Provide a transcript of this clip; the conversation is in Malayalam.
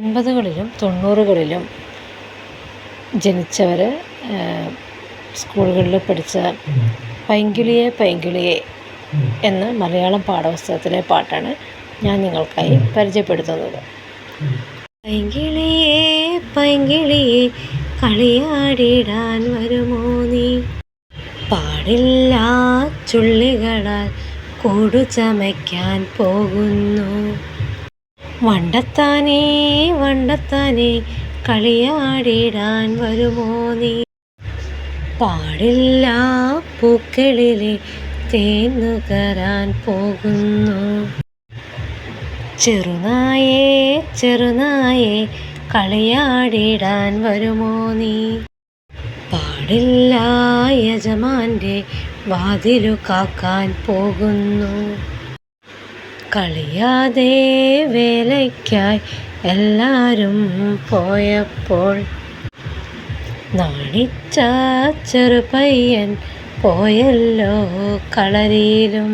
എൺപതുകളിലും തൊണ്ണൂറുകളിലും ജനിച്ചവർ സ്കൂളുകളിൽ പഠിച്ച പൈങ്കിളിയെ പൈങ്കിളിയെ എന്ന മലയാളം പാഠപുസ്തകത്തിലെ പാട്ടാണ് ഞാൻ നിങ്ങൾക്കായി പരിചയപ്പെടുത്തുന്നത്. പൈങ്കിളിയേ പൈങ്കിളിയേ കളിയാടിടാൻ വരുമോ നീ? പാടില്ല ചുള്ളികളാൽ കൂടു ചമയ്ക്കാൻ പോകുന്നു. വണ്ടത്താനേ വണ്ടത്താനേ കളിയാടിടാൻ വരുമോ നീ? പാടില്ല പൂക്കളിലെ തേന്നുകരാൻ പോകുന്നു. ചെറുനായേ ചെറുനായേ കളിയാടിടാൻ വരുമോ നീ? പാടില്ല യജമാന്റെ വാതിലു കാക്കാൻ പോകുന്നു. കളിയാതെ വേലയ്ക്കായി എല്ലാരും പോയപ്പോൾ നാണിച്ച ചെറുപയ്യൻ പോയല്ലോ കളരിയിലും.